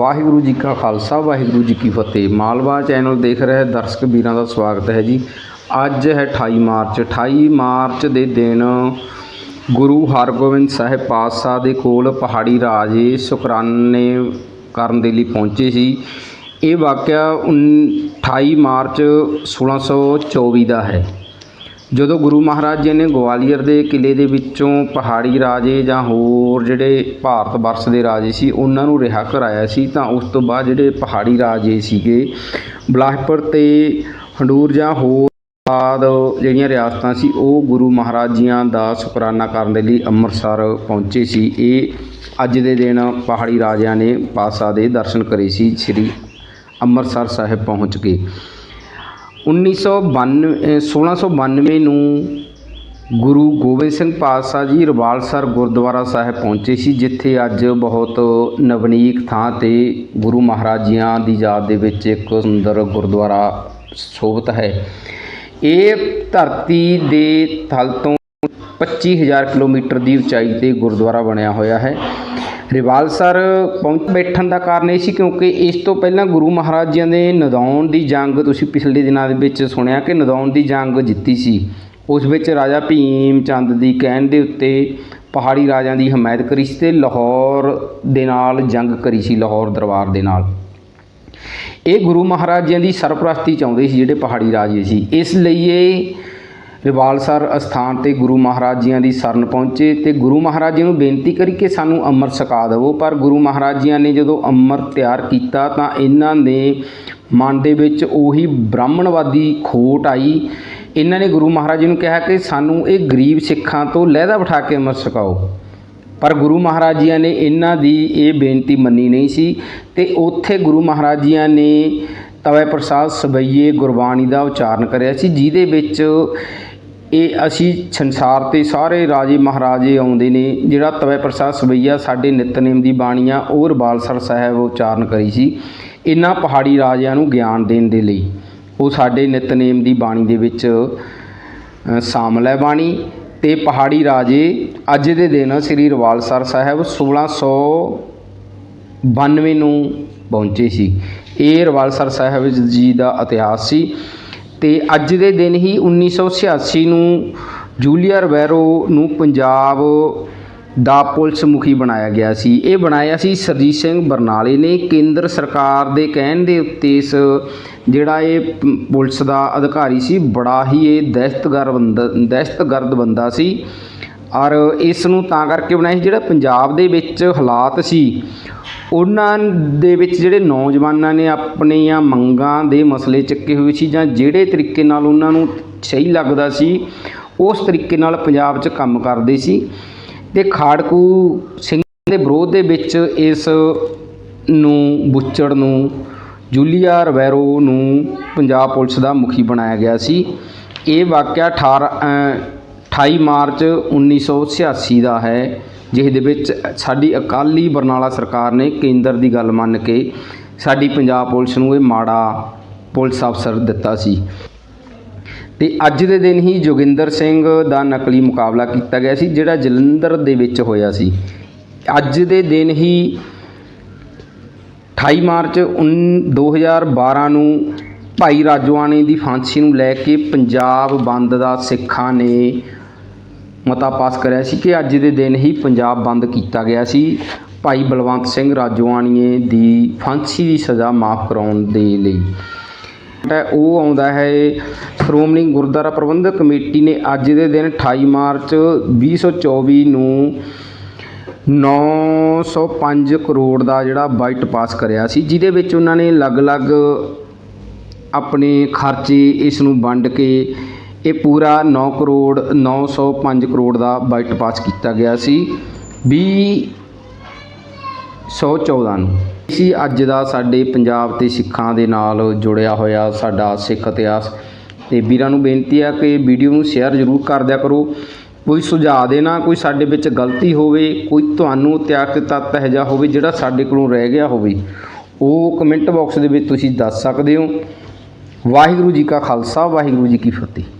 ਵਾਹਿਗੁਰੂ ਜੀ ਕਾ ਖਾਲਸਾ, ਵਾਹਿਗੁਰੂ ਜੀ ਕੀ ਫਤਿਹ। ਮਾਲਵਾ ਚੈਨਲ ਦੇਖ ਰਹੇ ਦਰਸ਼ਕ ਵੀਰਾਂ ਦਾ ਸਵਾਗਤ ਹੈ ਜੀ। ਅੱਜ ਹੈ 28 ਮਾਰਚ। 28 ਮਾਰਚ ਦੇ ਦਿਨ ਗੁਰੂ ਹਰਗੋਬਿੰਦ ਸਾਹਿਬ ਪਾਤਸ਼ਾਹ ਦੇ ਕੋਲ ਪਹਾੜੀ ਰਾਜੇ ਸ਼ੁਕਰਾਨੇ ਕਰਨ ਦੇ ਲਈ ਪਹੁੰਚੇ ਸੀ। ਇਹ ਵਾਕਿਆ ਉਨ- 28 ਮਾਰਚ 1624 ਦਾ ਹੈ। ਜਦੋਂ ਗੁਰੂ ਮਹਾਰਾਜ ਜੀ ਨੇ ਗਵਾਲੀਅਰ ਦੇ ਕਿਲ੍ਹੇ ਦੇ ਵਿੱਚੋਂ ਪਹਾੜੀ ਰਾਜੇ ਜਾਂ ਹੋਰ ਜਿਹੜੇ ਭਾਰਤ ਵਰਸ਼ ਦੇ ਰਾਜੇ ਸੀ, ਉਹਨਾਂ ਨੂੰ ਰਿਹਾ ਕਰਵਾਇਆ ਸੀ, ਤਾਂ ਉਸ ਤੋਂ ਬਾਅਦ ਜਿਹੜੇ ਪਹਾੜੀ ਰਾਜੇ ਸੀਗੇ, ਬਲਾਸਪੁਰ ਅਤੇ ਹੰਡੂਰ ਜਾਂ ਹੋਰ ਆਦ ਜਿਹੜੀਆਂ ਰਿਆਸਤਾਂ ਸੀ, ਉਹ ਗੁਰੂ ਮਹਾਰਾਜ ਜੀਆਂ ਦਾ ਸ਼ੁਕਰਾਨਾ ਕਰਨ ਦੇ ਲਈ ਅੰਮ੍ਰਿਤਸਰ ਪਹੁੰਚੇ ਸੀ। ਇਹ ਅੱਜ ਦੇ ਦਿਨ ਪਹਾੜੀ ਰਾਜਿਆਂ ਨੇ ਪਾਤਸ਼ਾਹ ਦੇ ਦਰਸ਼ਨ ਕਰੇ ਸੀ, ਸ੍ਰੀ ਅੰਮ੍ਰਿਤਸਰ ਸਾਹਿਬ ਪਹੁੰਚ ਕੇ। 1992 ਅਹ 1692 ਨੂੰ ਗੁਰੂ ਗੋਬਿੰਦ ਸਿੰਘ ਪਾਤਸ਼ਾਹ ਜੀ ਰਵਾਲਸਰ ਗੁਰਦੁਆਰਾ ਸਾਹਿਬ ਪਹੁੰਚੇ ਸੀ, ਜਿੱਥੇ ਅੱਜ ਬਹੁਤ ਨਵਨੀਕ ਥਾਂ ਤੇ ਗੁਰੂ ਮਹਾਰਾਜ ਜੀਆਂ ਦੀ ਯਾਦ ਦੇ ਵਿੱਚ ਇੱਕ ਸੁੰਦਰ ਗੁਰਦੁਆਰਾ ਸ਼ੋਭਤ ਹੈ। ਇਹ ਧਰਤੀ ਦੇ ਤਲ ਤੋਂ 25000 ਕਿਲੋਮੀਟਰ ਦੀ ਉਚਾਈ ਤੇ ਗੁਰਦੁਆਰਾ ਬਣਿਆ ਹੋਇਆ ਹੈ। ਰਿਵਾਲਸਰ ਪਹੁੰਚ ਬੈਠਣ ਦਾ ਕਾਰਨ ਇਹ ਸੀ ਕਿਉਂਕਿ ਇਸ ਤੋਂ ਪਹਿਲਾਂ ਗੁਰੂ ਮਹਾਰਾਜ ਜੀ ਨੇ ਨਦੌਣ ਦੀ ਜੰਗ ਤੁਸੀਂ ਪਿਛਲੇ ਦਿਨਾਂ ਦੇ ਵਿੱਚ ਸੁਣਿਆ ਕਿ ਨਦੌਣ ਦੀ ਜੰਗ ਜਿੱਤੀ ਸੀ। ਉਸ ਵਿੱਚ ਰਾਜਾ ਭੀਮ ਚੰਦ ਦੀ ਕਹਿਣ ਦੇ ਉੱਤੇ ਪਹਾੜੀ ਰਾਜਿਆਂ ਦੀ ਹਮਾਇਤ ਕਰੀ ਸੀ ਤੇ ਲਾਹੌਰ ਦੇ ਨਾਲ ਜੰਗ ਕਰੀ ਸੀ, ਲਾਹੌਰ ਦਰਬਾਰ ਦੇ ਨਾਲ। ਇਹ ਗੁਰੂ ਮਹਾਰਾਜ ਜੀ ਦੀ ਸਰਪ੍ਰਸਤੀ ਚਾਹੁੰਦੇ ਸੀ ਜਿਹੜੇ ਪਹਾੜੀ ਰਾਜੇ ਸੀ। ਇਸ ਲਈ ਇਹ ਰਿਵਾਲਸਰ ਅਸਥਾਨ ਤੇ ਗੁਰੂ ਮਹਾਰਾਜ ਜੀਆਂ ਦੀ ਸ਼ਰਨ ਪਹੁੰਚੇ ਤੇ ਗੁਰੂ ਮਹਾਰਾਜ ਜੀ ਨੂੰ ਬੇਨਤੀ ਕਰੀ ਕਿ ਸਾਨੂੰ ਅੰਮ੍ਰਿਤ ਛਕਾ ਦਿਵੋ। ਪਰ ਗੁਰੂ ਮਹਾਰਾਜ ਜੀਆਂ ਨੇ ਜਦੋਂ ਅੰਮ੍ਰਿਤ ਤਿਆਰ ਕੀਤਾ ਤਾਂ ਇਹਨਾਂ ਦੇ ਮਨ ਦੇ ਵਿੱਚ ਉਹੀ ਬ੍ਰਾਹਮਣਵਾਦੀ ਖੋਟ ਆਈ। ਇਹਨਾਂ ਨੇ ਗੁਰੂ ਮਹਾਰਾਜ ਜੀ ਨੂੰ ਕਿਹਾ ਕਿ ਸਾਨੂੰ ਇਹ ਗਰੀਬ ਸਿੱਖਾਂ ਤੋਂ ਲਹਿਦਾ ਬਿਠਾ ਕੇ ਅੰਮ੍ਰਿਤ ਛਕਾਓ ਪਰ ਗੁਰੂ ਮਹਾਰਾਜ ਜੀਆਂ ਨੇ ਇਹਨਾਂ ਦੀ ਇਹ ਬੇਨਤੀ ਮੰਨੀ ਨਹੀਂ ਸੀ ਤੇ ਉੱਥੇ ਗੁਰੂ ਮਹਾਰਾਜ ਜੀਆਂ ਨੇ ਤਵੇ ਪ੍ਰਸਾਦ ਸਬਈਏ ਗੁਰਬਾਣੀ ਦਾ ਉਚਾਰਨ ਕਰਿਆ ਸੀ, ਜਿਹਦੇ ਵਿੱਚ ਇਹ ਅਸੀਂ ਸੰਸਾਰ ਤੇ ਸਾਰੇ ਰਾਜੇ ਮਹਾਰਾਜੇ ਆਉਂਦੇ ਨੇ ਜਿਹੜਾ ਤਵੇ ਪ੍ਰਸਾਦ ਸਵਈਆ ਸਾਡੇ ਨਿਤਨੇਮ ਦੀ ਬਾਣੀਆਂ ਉਹ ਰਬਾਲਸਰ ਸਾਹਿਬ ਉਚਾਰਨ ਕਰੀ ਸੀ ਇਹਨਾਂ ਪਹਾੜੀ ਰਾਜਿਆਂ ਨੂੰ ਗਿਆਨ ਦੇਣ ਦੇ ਲਈ। ਉਹ ਸਾਡੇ ਨਿਤਨੇਮ ਦੀ ਬਾਣੀ ਦੇ ਵਿੱਚ ਅ, ਸ਼ਾਮਲ ਹੈ ਬਾਣੀ। ਤੇ ਪਹਾੜੀ ਰਾਜੇ ਅੱਜ ਦੇ ਦਿਨ ਸ੍ਰੀ ਰਵਾਲਸਰ ਸਾਹਿਬ 1692 ਨੂੰ ਪਹੁੰਚੇ ਸੀ। ਇਹ ਰਵਾਲਸਰ ਸਾਹਿਬ ਜੀ ਦਾ ਇਤਿਹਾਸ ਸੀ। ਅਤੇ ਅੱਜ ਦੇ ਦਿਨ ਹੀ 1986 ਨੂੰ ਜੂਲੀਆ ਰਵੈਰੋ ਨੂੰ ਪੰਜਾਬ ਦਾ ਪੁਲਿਸ ਮੁਖੀ ਬਣਾਇਆ ਗਿਆ ਸੀ। ਇਹ ਬਣਾਇਆ ਸੀ ਸਰਜੀਤ ਸਿੰਘ ਬਰਨਾਲੇ ਨੇ। ਕੇਂਦਰ ਸਰਕਾਰ ਦੇ ਕਹਿਣ ਦੇ ਉੱਤੇ ਇਸ ਜਿਹੜਾ ਇਹ ਪੁਲਿਸ ਦਾ ਅਧਿਕਾਰੀ ਸੀ, ਬੜਾ ਹੀ ਇਹ ਦਹਿਸ਼ਤਗਰਦ ਬੰਦਾ ਦਹਿਸ਼ਤਗਰਦ ਬੰਦਾ ਸੀ। ਔਰ ਇਸ ਨੂੰ ਤਾਂ ਕਰਕੇ ਬਣਾਇਆ ਸੀ ਜਿਹੜਾ ਪੰਜਾਬ ਦੇ ਵਿੱਚ ਹਾਲਾਤ ਸੀ। ਉਹਨਾਂ ਦੇ ਵਿੱਚ ਜਿਹੜੇ ਨੌਜਵਾਨਾਂ ਨੇ ਆਪਣੀਆਂ ਮੰਗਾਂ ਦੇ ਮਸਲੇ ਚੱਕੇ ਹੋਏ ਸੀ ਜਾਂ ਜਿਹੜੇ ਤਰੀਕੇ ਨਾਲ ਉਹਨਾਂ ਨੂੰ ਸਹੀ ਲੱਗਦਾ ਸੀ, ਉਸ ਤਰੀਕੇ ਨਾਲ ਪੰਜਾਬ 'ਚ ਕੰਮ ਕਰਦੇ ਸੀ। ਤੇ ਖਾੜਕੂ ਸਿੰਘ ਦੇ ਵਿਰੋਧ ਦੇ ਵਿੱਚ ਇਸ ਨੂੰ, ਬੁੱਚੜ ਨੂੰ, ਜੂਲੀਆ ਰਵੈਰੋ ਨੂੰ ਪੰਜਾਬ ਪੁਲਿਸ ਦਾ ਮੁਖੀ ਬਣਾਇਆ ਗਿਆ ਸੀ। ਇਹ ਵਾਕਿਆ 18 28 ਮਾਰਚ 1986 ਦਾ ਹੈ, ਜਿਸ ਦੇ ਵਿੱਚ ਸਾਡੀ ਅਕਾਲੀ ਬਰਨਾਲਾ ਸਰਕਾਰ ਨੇ ਕੇਂਦਰ ਦੀ ਗੱਲ ਮੰਨ ਕੇ ਸਾਡੀ ਪੰਜਾਬ ਪੁਲਿਸ ਨੂੰ ਇਹ ਮਾੜਾ ਪੁਲਿਸ ਅਫਸਰ ਦਿੱਤਾ ਸੀ। ਤੇ ਅੱਜ ਦੇ ਦਿਨ ਹੀ ਜੋਗਿੰਦਰ ਸਿੰਘ ਦਾ ਨਕਲੀ ਮੁਕਾਬਲਾ ਕੀਤਾ ਗਿਆ ਸੀ, ਜਿਹੜਾ ਜਲੰਧਰ ਦੇ ਵਿੱਚ ਹੋਇਆ ਸੀ। ਅੱਜ ਦੇ ਦਿਨ ਹੀ 28 ਮਾਰਚ ਉਨ- 2012 ਨੂੰ ਭਾਈ ਰਾਜਵਾਨੇ ਦੀ ਫਾਂਸੀ ਨੂੰ ਲੈ ਕੇ ਪੰਜਾਬ ਬੰਦ ਦਾ ਸਿੱਖਾਂ ਨੇ ਮਤਾ ਪਾਸ ਕਰਿਆ ਸੀ ਕਿ ਅੱਜ ਦੇ ਦਿਨ ਹੀ ਪੰਜਾਬ ਬੰਦ ਕੀਤਾ ਗਿਆ ਸੀ। ਭਾਈ ਬਲਵੰਤ ਸਿੰਘ ਰਾਜੋਆਣੀਏ ਦੀ ਫਾਂਸੀ ਦੀ ਸਜ਼ਾ ਮਾਫ ਕਰਾਉਣ ਦੇ ਲਈ। ਹੈ ਉਹ ਆਉਂਦਾ ਹੈ, ਸ਼੍ਰੋਮਣੀ ਗੁਰਦੁਆਰਾ ਪ੍ਰਬੰਧਕ ਕਮੇਟੀ ਨੇ ਅੱਜ ਦੇ ਦਿਨ 28 ਮਾਰਚ 2024 ਨੂੰ 905 ਕਰੋੜ ਦਾ ਜਿਹੜਾ ਬਜਟ ਪਾਸ ਕਰਿਆ ਸੀ, ਜਿਹਦੇ ਵਿੱਚ ਉਹਨਾਂ ਨੇ ਅਲੱਗ-ਅਲੱਗ ਆਪਣੇ ਖਰਚੇ ਇਸ ਨੂੰ ਵੰਡ ਕੇ ਇਹ ਪੂਰਾ 9 ਕਰੋੜ 905 ਕਰੋੜ ਦਾ ਬਜਟ ਪਾਸ ਕੀਤਾ ਗਿਆ ਸੀ 2014 ਨੂੰ। ਸੀ ਅੱਜ ਦਾ ਸਾਡੇ ਪੰਜਾਬ ਤੇ ਸਿੱਖਾਂ ਦੇ ਨਾਲ ਜੁੜਿਆ ਹੋਇਆ ਸਾਡਾ ਸਿੱਖ ਇਤਿਹਾਸ। ਤੇ ਵੀਰਾਂ ਨੂੰ ਬੇਨਤੀ ਆ ਕਿ ਵੀਡੀਓ ਨੂੰ ਸ਼ੇਅਰ ਜ਼ਰੂਰ ਕਰ ਦਿਆ ਕਰੋ। ਕੋਈ ਸੁਝਾਅ ਦੇਣਾ, ਕੋਈ ਸਾਡੇ ਵਿੱਚ ਗਲਤੀ ਹੋਵੇ, ਕੋਈ ਤੁਹਾਨੂੰ ਇਤਿਹਾਸ ਤੱਤ ਇਹੋ ਜਿਹਾ ਹੋਵੇ, ਜਿਹੜਾ ਸਾਡੇ ਕੋਲੋਂ ਰਹਿ ਗਿਆ ਹੋਵੇ, ਉਹ ਕਮੈਂਟ ਬਾਕਸ ਦੇ ਵਿੱਚ ਤੁਸੀਂ ਦੱਸ ਸਕਦੇ ਹੋ। ਵਾਹਿਗੁਰੂ ਜੀ ਕਾ ਖਾਲਸਾ, ਵਾਹਿਗੁਰੂ ਜੀ ਕੀ ਫਤਿਹ।